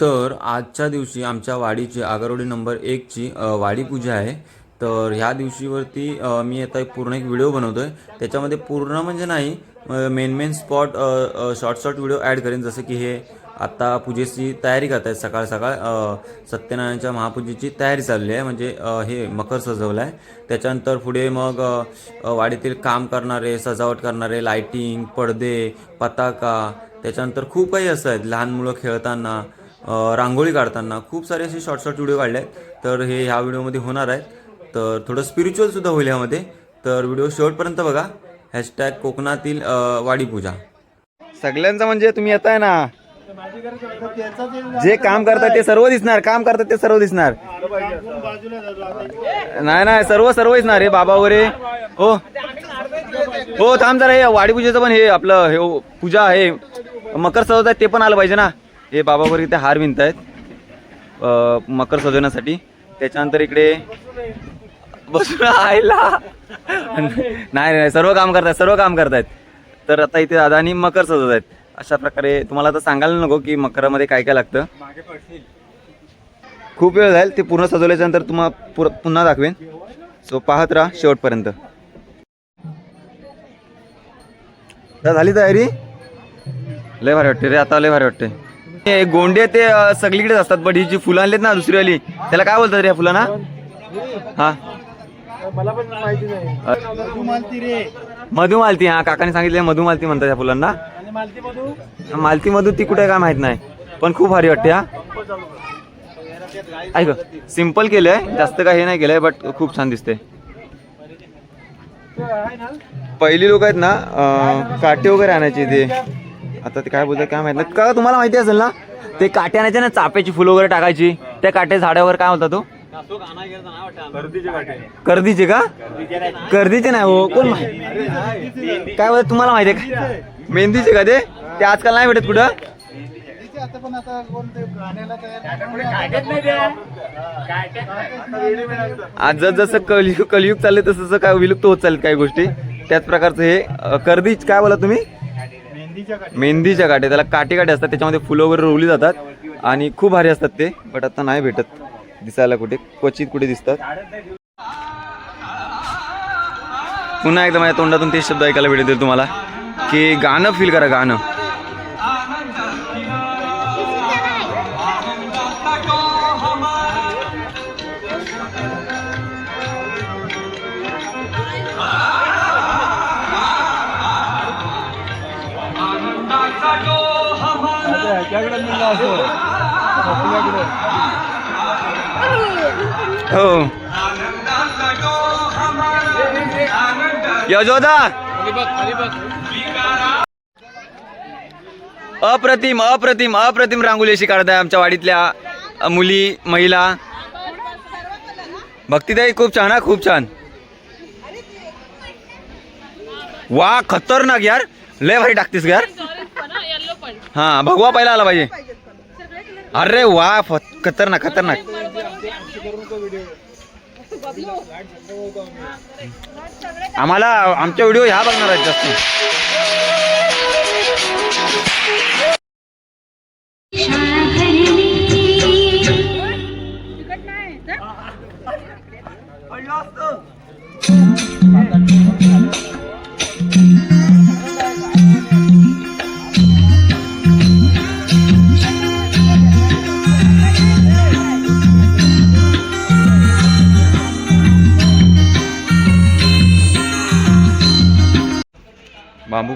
तर आजच्या दिवशी आमच्या वाडीची आगरवाडी नंबर एकची वाडी पूजा आहे. तर ह्या दिवशीवरती मी आता एक पूर्ण एक व्हिडिओ बनवतो आहे त्याच्यामध्ये पूर्ण म्हणजे नाही main main spot short short video add करेन. जसं की हे आत्ता पूजेची तयारी करत आहेत सकाळ सकाळ सत्यनारायणच्या महापूजेची तयारी चालली आहे. म्हणजे हे मकर सजवलं आहे त्याच्यानंतर पुढे मग वाडीतील काम करणारे सजावट करणारे लायटिंग पडदे पताका त्याच्यानंतर खूप काही असं आहेत. लहान मुलं खेळताना रांगोळी काढताना खूप सारे असे शॉर्ट शॉर्ट व्हिडिओ काढले आहेत. तर हे ह्या व्हिडिओमध्ये होणार आहेत. तर थोडं स्पिरिच्युअल सुद्धा होईल ह्यामध्ये. तर व्हिडिओ शेवटपर्यंत बघा. हॅशटॅग कोकणातील वाडीपूजा सगळ्यांचं म्हणजे तुम्ही येताय ना? जे काम करतात ते सर्व दिसणार. काम करतात ते सर्व दिसणार. नाही नाही सर्व सर्व दिसणार. हे बाबा वगैरे. हो. हो थांब जरा. हे वाडीपूजेचं पण हे आपलं हे पूजा आहे. मकर सजवत ते पण आलं पाहिजे ना. हे बाबा वगैरे इथे हार विणत आहेत मकर सजवण्यासाठी. त्याच्यानंतर इकडे बसून आयला नाही नाही सर्व काम करतायत सर्व काम करतायत. तर आता इथे दादानी मकर सजवत आहेत अशा प्रकारे तुम्हाला आता सांगायला नको की मकरामध्ये काय काय लागतं. खूप वेळ जाईल ते पूर्ण सजवल्याच्या नंतर तुम्हाला पुन्हा दाखवेन. सो पाहत राहा शेवटपर्यंत. झाली तयारी? लय भारी वाटते रे आता लय भारी वाटते. हे गोंडे ते अं, सगळीकडेच असतात बट ही जी फुलं आणलीत ना दुसरी आली त्याला काय बोलतात रे या फुलांना? हा. मधुमालती हा काकाने सांगितले मधुमालती म्हणतात या फुलांना. मालती मधू? ती कुठे काय माहीत नाही पण खूप भारी वाटते हा. ऐक सिंपल केलंय जास्त काही हे नाही केलंय बट खूप छान दिसते पहिली लोक आहेत ना अं, काटे वगैरे आणायचे ते. आता ते काय बोलतात काय माहीत का तुम्हाला माहिती असेल ना ते काटे आणायचे ना चाप्याची फुलं वगैरे टाकायची. त्या काटे झाडावर काय होता तो? कर्दीचे का? कर्दीचे नाही हो कोण माहिती? काय बोलत तुम्हाला माहिती आहे का? मेहंदीचे का ते? ते आजकाल नाही भेटत कुठं? आज जस जसं कलियुग कलियुग चालले तसं काय विलुप्त होत चालत काही गोष्टी. त्याच प्रकारचं हे कर्दीच काय बोला तुम्ही? मेहंदीच्या काटे त्याला काटे काटे असतात त्याच्यामध्ये फुलं वगैरे रोवली जातात आणि खूप भारी असतात ते बट आता नाही भेटत. दिसायला कुठे क्वचित कुठे दिसतात. पुन्हा एकदा माझ्या तोंडातून ते शब्द ऐकायला भेटतील तुम्हाला की गाणं फील करा गाणं. हो. यजोदा अप्रतिम अप्रतिम अप्रतिम रांगोळी अशी काढत आहे आमच्या वाडीतल्या मुली महिला. भक्तीताई खूप छान हा खूप छान. वा खतरनाक यार. लय भारी टाकतीस यार. हा भगवा पहिला आला पाहिजे अरे वा फ- खतरनाक खतरनाक आम्हाला आमच्या व्हिडिओ ह्या बघणार आहेत जास्त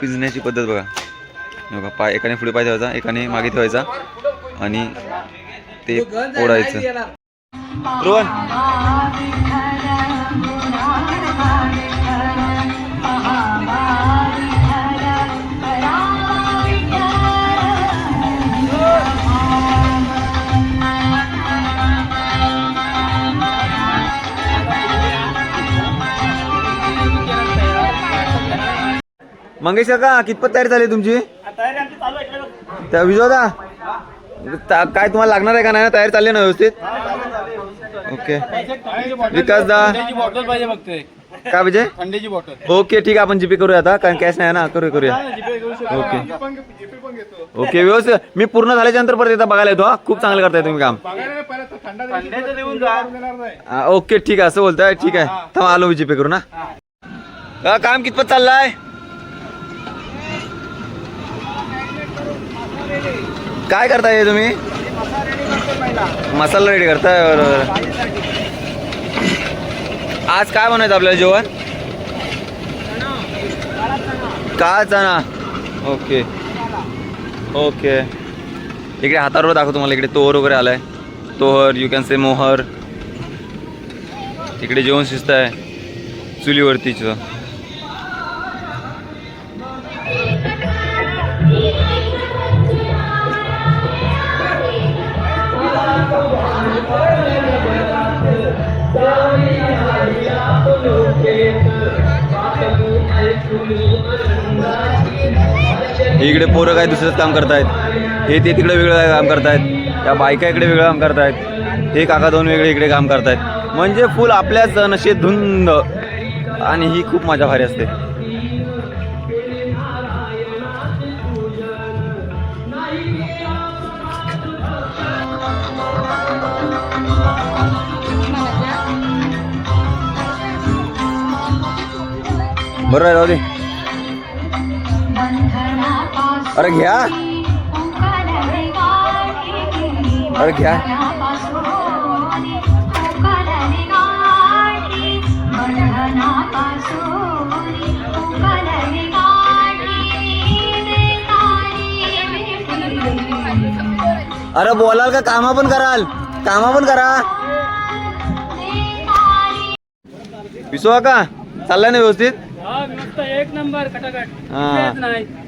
पिंजण्याची पद्धत बघा. बघा पाय एकाने पुढे पाय ठेवायचा एकाने मागे ठेवायचा आणि ते ओढायचं. रोहन! मंगेश काका कितपत तयारी झाली तुमची? त्या विजोदा? ता- काय तुम्हाला लागणार आहे का नाही? ना तयारी चालली ना व्यवस्थित? ओके. विकास दा बॉटल पाहिजे फक्त काय म्हणजे थंडीची बॉटल ओके ठीक आहे. आपण जीपे करूया आता. कारण कॅश नाही ना. करूया करूया. ओके. ओके व्यवस्थित. मी पूर्ण झाल्याच्यानंतर परत एकदा बघायला येतो हा. खूप चांगलं करताय तुम्ही काम. हा, ओके ठीक आहे. असं बोलताय. ठीक आहे. थांबा आलो जीपे करू ना हा, काम कितपत चाललंय? काय करताय हे तुम्ही? मसाला रेडी करताय बरोबर. आज काय बनवायचं आपल्याला जेवण? का चणा. ओके. ओके. इकडे हातावर दाखवतो तुम्हाला इकडे तोहर वगैरे आलाय. तोहर यू कॅन से मोहर. इकडे जेवण शिस्त आहे चुलीवरतीचं. इकडे पोरं काय दुसरंच काम करतायत. हे ते तिकडे वेगळं काम करतायत. त्या बायका इकडे वेगळं काम करतायत. हे काका दोन वेगळे इकडे काम करतायत. म्हणजे फुल आपल्याच नशे धुंद. आणि ही खूप मजा भारी असते. बरं आहे जाऊ दे अरे घ्या. अरे घ्या. अरे बोलाल का? कामा पण कराल. कामा पण करा. विसवा का? चाललाय ना व्यवस्थित? एक नंबर हा.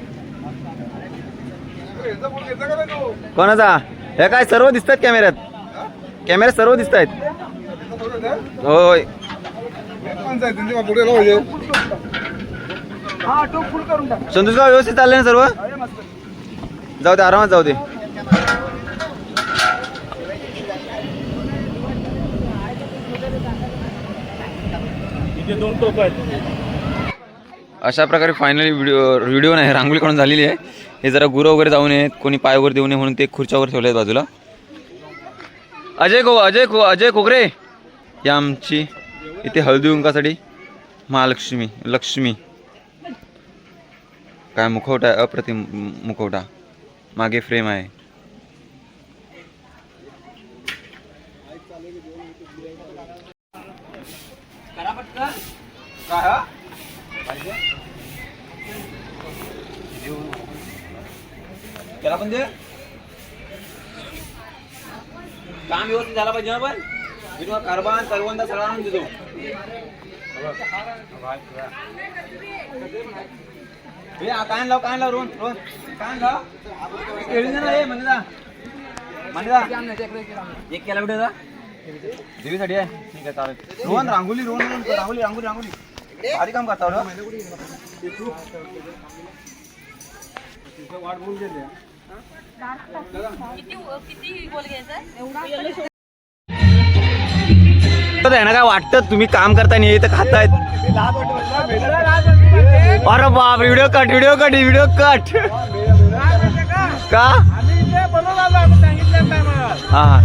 कोणाचा? हे काय सर्व दिसतात कॅमेऱ्यात? कॅमेऱ्यात सर्व दिसत आहेत होय. संतोष व्यवस्थित चाललंय ना सर्व? जाऊ दे आरामात जाऊ दे. दोन टोप आहेत. अशा प्रकारे फायनली व्हिडिओ व्हिडिओ नाही रांगोळी काढून झालेली आहे. हे जरा गुरं वगैरे जाऊ नयेत कोणी पाय वगैरे देऊ नये म्हणून ते खुर्च्यावर ठेवले आहेत बाजूला. अजय को अजय को अजय कोकरे या आमची इथे हळदी उंकासाठी महालक्ष्मी लक्ष्मी. काय मुखवटा अप्रतिम मुखवटा. मागे फ्रेम आहे त्याला पण दे काम व्यवस्थित झाला पाहिजे ना पण मी तुम्हाला कारबान करवंदा सगळा आणून देतो. हे आ, कान लाव कान लाव रोहन रोहन. कान लाव. केळी दे ना हे म्हणजे म्हणजे एक केला कुठे जा? देवीसाठी आहे. ठीक आहे चालेल. रोहन रांगोली रोहन रोहन, रांगोली रांगोली रांगोली. भारी काम करता हो. तर आहे ना काय? वाटतं तुम्ही काम करताय नाही तर खातायत. अरे बाप video cut video cut video cut का? हा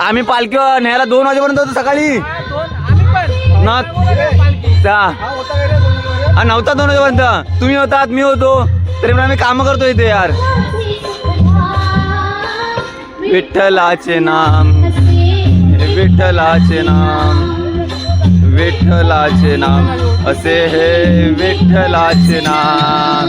आम्ही पालखी न्यायला दोन वाजेपर्यंत होतो सकाळी. ना त्या- नव्हता दोन वाजेपर्यंत. तुम्ही होतात मी होतो. तरी पण आम्ही काम करतो इथे यार. विठ्ठलाचे नाम. विठ्ठलाचे नाम विठ्ठलाचे नाम असे हे विठ्ठलाचे नाम.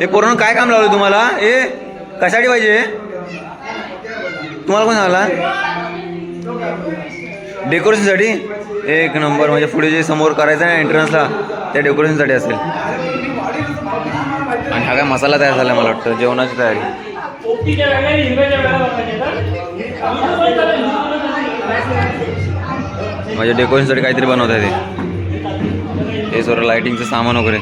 हे पोरण काय काम लावलं तुम्हाला? ए कशासाठी पाहिजे तुम्हाला कोण सांगला डेकोरेशनसाठी एक नंबर म्हणजे पुढे जे समोर करायचं आहे ना एंट्रन्सला त्या डेकोरेशनसाठी असेल. आणि हा काय मसाला तयार झाला मला वाटतं जेवणाची तयारी. म्हणजे माझ्या डेकोरेशनसाठी काहीतरी बनवत आहे ते हे सर्व लाइटिंगचं सामान वगैरे.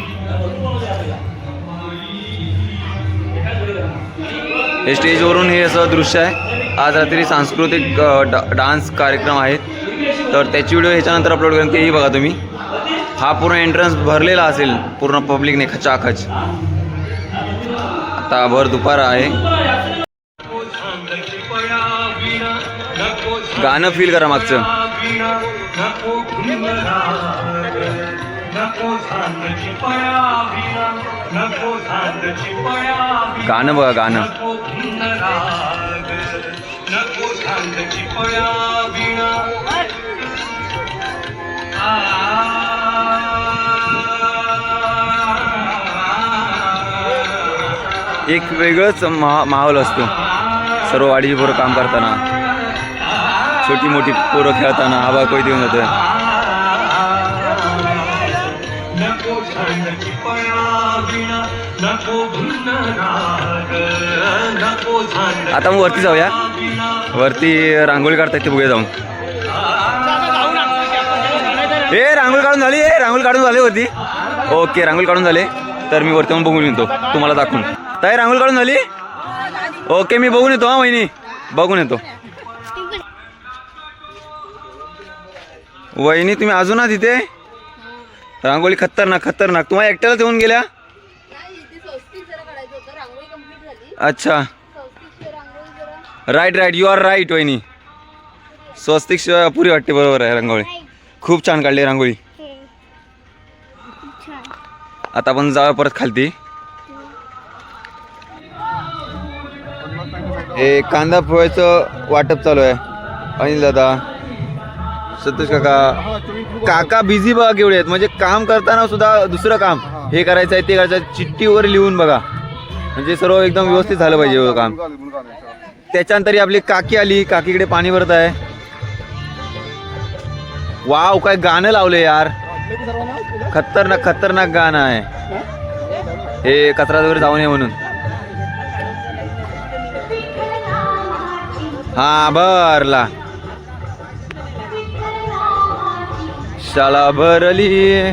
हे स्टेजवरून हे असं दृश्य आहे. आज रात्री सांस्कृतिक डा डान्स कार्यक्रम आहेत. तर त्याची व्हिडिओ ह्याच्यानंतर अपलोड करेन तेही बघा तुम्ही. हा पूर्ण एंट्रन्स भरलेला असेल पूर्ण पब्लिकने खचाखच. आता भर दुपार आहे. गाणं फील करा मागचं. गाणं बघा गाणं. एक वेगळंच महा माहोल असतो. सर्व वाडीची पोरं काम करताना. छोटी मोठी पोरं खेळताना हवा कोयत येऊन जातं आता मग वरती जाऊया. वरती रांगोळी काढतायत ते बघूया जाऊन. ए रांगोळी काढून झाली ए रांगोळी काढून झाली वरती. ओके रांगोळी काढून झाले. तर मी वरती बघून येतो तुम्हाला दाखवून. ताई रांगोळी काढून झाली? ओके मी बघून येतो हा वहिनी. बघून येतो. वहिनी तुम्ही अजून आहात तिथे रांगोळी खतरनाक खतरनाक. तुम्हाला एकट्याला येऊन गेल्या? अच्छा. Right right you are right वहिनी. स्वस्तिक शिवाय अपुरी वाटते बरोबर आहे रांगोळी. खूप छान काढली रांगोळी. आता आपण जाऊया परत खालती. हे कांदा पोह्याचं वाटप चालू आहे. अनिल दादा. सतीश काका. काका बिझी बघा केवढे आहेत. म्हणजे काम करताना सुद्धा दुसरं काम. हे. करायचं आहे ते करायचं आहे. चिठ्ठी वगैरे लिहून बघा. म्हणजे सर्व एकदम व्यवस्थित झालं पाहिजे एवढं काम. त्याच्यानंतर आपली काकी आली. काकीकडे पाणी भरत आहे. वाव काय गाणं लावलं यार. खतरनाक खतरनाक गाणं आहे. हे कचरा वगैरे जाऊ नये म्हणून. हा भरला. शाळा भरली.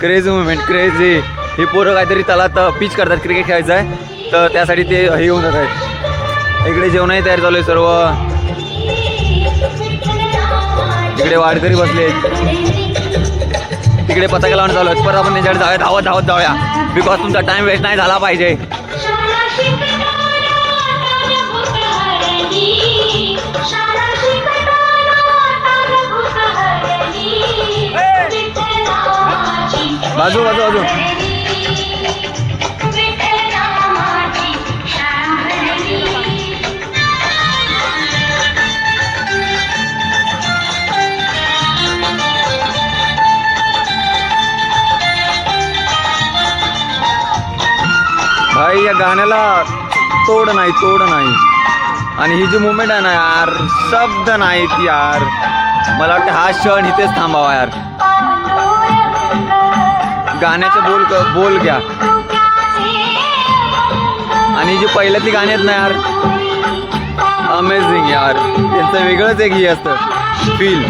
क्रेझी मुवमेंट क्रेझी हे पोरं काहीतरी त्याला पिच करतात क्रिकेट खेळायचं आहे तर त्यासाठी ते हे येऊन जात आहे. इकडे जेवणही तयार चालू आहे सर्व. इकडे वाडकरी बसले तिकडे पताका लावून चालू आहे परत आपण त्यांच्याकडे जाऊया धावत धावत जाऊया. बिकॉज तुमचा टाइम वेस्ट नाही झाला पाहिजे. बाजू बाजू बाजू. भाई या गाण्याला तोड नाही तोड नाही. आणि ही जी मुवमेंट आहे ना यार शब्द नाहीत यार. मला वाटतं हा क्षण इथेच थांबावा यार. गाण्याचं बोल बोल घ्या. आणि जी पहिल्यातली गाणी आहेत ना यार अमेझिंग यार. त्यांचं वेगळंच एक हे असतं फील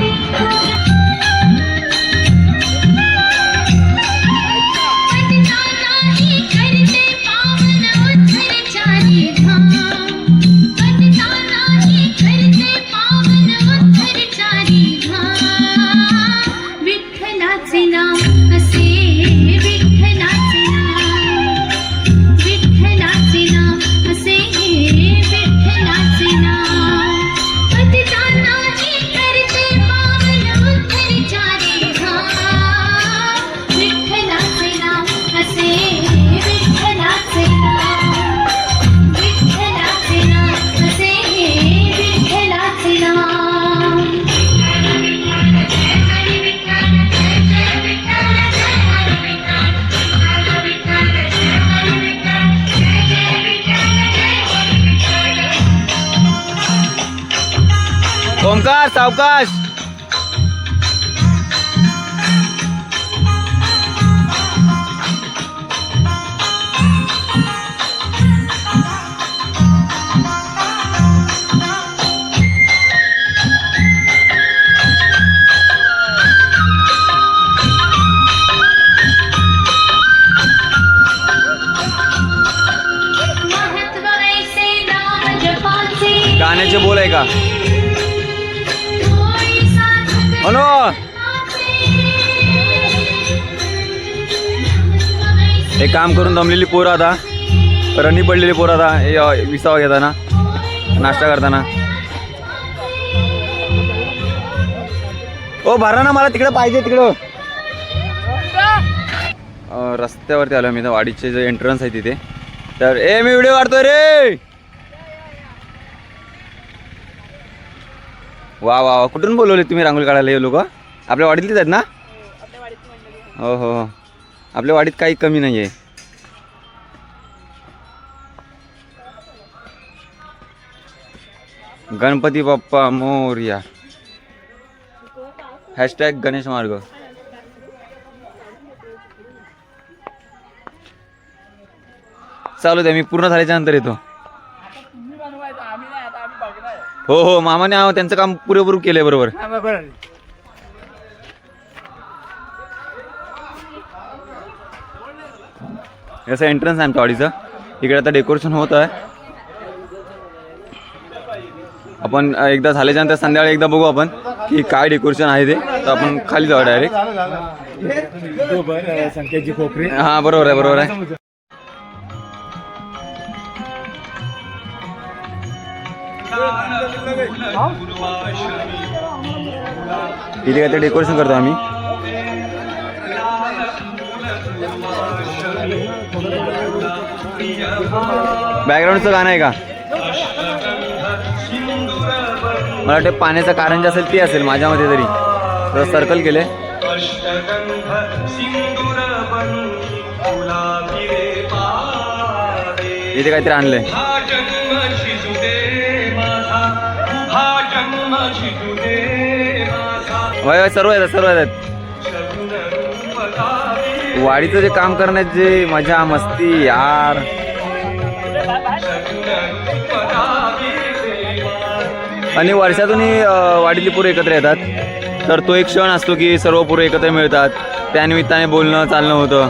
काम करून दमलेली पोरं आता. रनी पडलेली पोरं आता. हे विसावा घेताना. नाश्ता करताना. ओ भरा ना मला तिकडं पाहिजे तिकडं. रस्त्यावरती आलो मी. तर वाडीचे जे एंट्रन्स आहे तिथे. तर ए मी व्हिडिओ काढतो रे! वा वा वा. कुठून बोलवले तुम्ही रांगोळी काढायला हे लोक? आपल्या वाडीतलीच आहेत ना? हो हो हो. आपल्या वाडीत काही कमी नाही आहे गणपती बाप्पा मोर्या. हॅशटॅग गणेश मार्ग. चालू द्या मी पूर्ण झाल्याच्यानंतर येतो. हो हो मामाने त्यांचं काम पुरेपूर केलंय बरोबर. असं एंट्रन्स आहे. आमच्या वाडीचं. इकडे आता डेकोरेशन होत आहे. आपण एकदा झाल्याच्यानंतर संध्याकाळी एकदा बघू आपण की काय डेकोरेशन आहे ते. तर आपण खाली जाऊ डायरेक्ट संख्याची खोकरी हा बरोबर आहे बरोबर आहे. इथे काय डेकोरेशन करतो आम्ही. बॅकग्राऊंडचं गाणं आहे का? मला वाटते पाण्याचं कारण जे असेल ते असेल माझ्यामध्ये तरी. तर सर्कल केले. इथे काहीतरी आणलंय. वय वय सर्व येतात सर्व येतात. वाडीचं जे काम करण्यात जे मजा मस्ती यार. आणि वर्षातूनही अं, वाडीतली पोरं एकत्र येतात. तर तो एक क्षण असतो की सर्व पोरं एकत्र मिळतात. त्यानिमित्ताने बोलणं चालणं होतं.